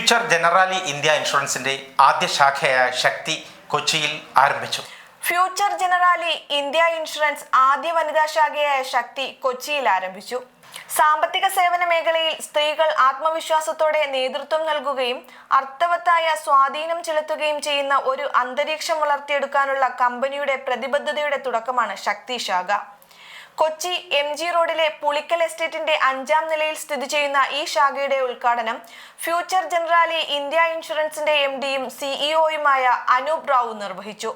Future Generali India ഇൻഷുറൻസിന്റെ ആദ്യ ശാഖയായ ശക്തി കൊച്ചിയിൽ ആരംഭിച്ചു. ഫ്യൂച്ചർ ജനറാലി ഇന്ത്യ ഇൻഷുറൻസ് ആദ്യ വനിതാ ശാഖയായ ശക്തി കൊച്ചിയിൽ ആരംഭിച്ചു. സാമ്പത്തിക സേവന മേഖലയിൽ സ്ത്രീകൾ ആത്മവിശ്വാസത്തോടെ നേതൃത്വം നൽകുകയും അർത്ഥവത്തായ സ്വാധീനം ചെലുത്തുകയും ചെയ്യുന്ന ഒരു അന്തരീക്ഷം വളർത്തിയെടുക്കാനുള്ള കമ്പനിയുടെ പ്രതിബദ്ധതയുടെ തുടക്കമാണ് ശക്തി ശാഖ. കൊച്ചി എം ജി റോഡിലെ പുളിക്കൽ എസ്റ്റേറ്റിന്റെ അഞ്ചാം നിലയിൽ സ്ഥിതി ചെയ്യുന്ന ഈ ശാഖയുടെ ഉദ്ഘാടനം ഫ്യൂച്ചർ ജനറാലി ഇന്ത്യ ഇൻഷുറൻസിന്റെ എം ഡിയും സിഇഒയുമായ അനൂപ് റാവു നിർവഹിച്ചു.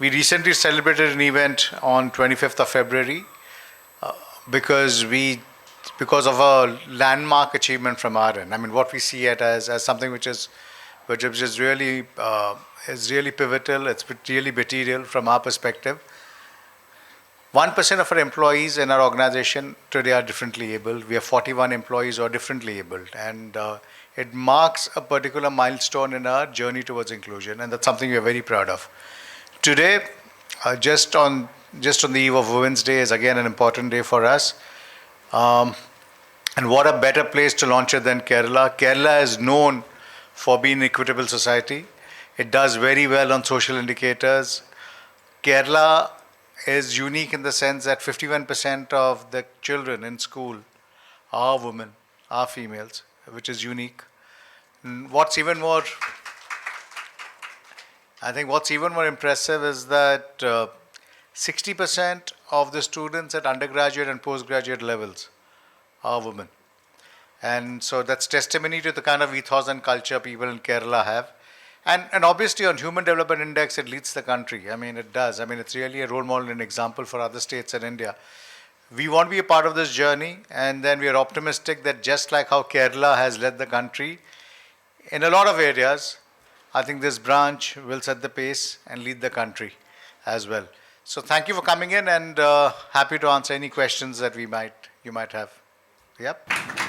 We recently celebrated an event on 25th of February uh, because we because of a landmark achievement from our end. I mean, what we see it as as something which is which is really uh, is really pivotal. It's really material from our perspective. One percent of our employees in our organization today are differently able. We have 41 employees who are differently able, and uh, it marks a particular milestone in our journey towards inclusion, and that's something we are very proud of. Today, uh, just on just on the eve of Women's Day, is again an important day for us. Um, and what a better place to launch it than Kerala. Kerala is known for being an equitable society. It does very well on social indicators. Kerala is unique in the sense that 51% of the children in school are women, are females, which is unique. Mm, What's even more I think what's even more impressive is that uh, 60% of the students at undergraduate and postgraduate levels are women. And so that's testimony to the kind of ethos and culture people in Kerala have. And, and obviously, on Human Development Index, it leads the country. I mean, it does. I mean, it's really a role model and example for other states in India. We want to be a part of this journey, and then we are optimistic that just like how Kerala has led the country, in a lot of areas, I think this branch will set the pace and lead the country as well. So thank you for coming in and uh, happy to answer any questions that we might you might have. Yep.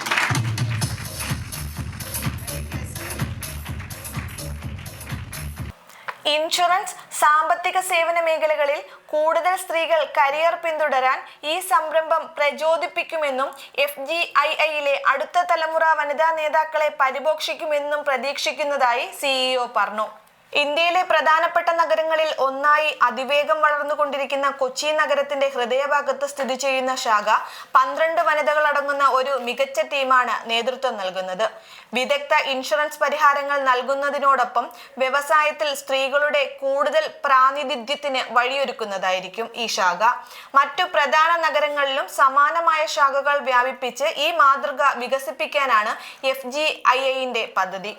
Insurance സാമ്പത്തിക സേവന മേഖലകളിൽ കൂടുതൽ സ്ത്രീകൾ career പിന്തുടരാൻ ഈ സംരംഭം പ്രചോദിപ്പിക്കുമെന്നും F G I ഐയിലെ അടുത്ത തലമുറ വനിതാ നേതാക്കളെ പരിപോഷിക്കുമെന്നും പ്രതീക്ഷിക്കുന്നതായി സിഇഒ പറഞ്ഞു. ഇന്ത്യയിലെ പ്രധാനപ്പെട്ട നഗരങ്ങളിൽ ഒന്നായി അതിവേഗം വളർന്നുകൊണ്ടിരിക്കുന്ന കൊച്ചി നഗരത്തിന്റെ ഹൃദയഭാഗത്ത് സ്ഥിതി ചെയ്യുന്ന ശാഖ പന്ത്രണ്ട് വനിതകൾ അടങ്ങുന്ന ഒരു മികച്ച ടീമാണ് നേതൃത്വം നൽകുന്നത്. വിദഗ്ധ ഇൻഷുറൻസ് പരിഹാരങ്ങൾ നൽകുന്നതിനോടൊപ്പം വ്യവസായത്തിൽ സ്ത്രീകളുടെ കൂടുതൽ പ്രാതിനിധ്യത്തിന് വഴിയൊരുക്കുന്നതായിരിക്കും ഈ ശാഖ. മറ്റു പ്രധാന നഗരങ്ങളിലും സമാനമായ ശാഖകൾ വ്യാപിപ്പിച്ച് ഈ മാതൃക വികസിപ്പിക്കാനാണ് എഫ് ജി ഐ പദ്ധതി.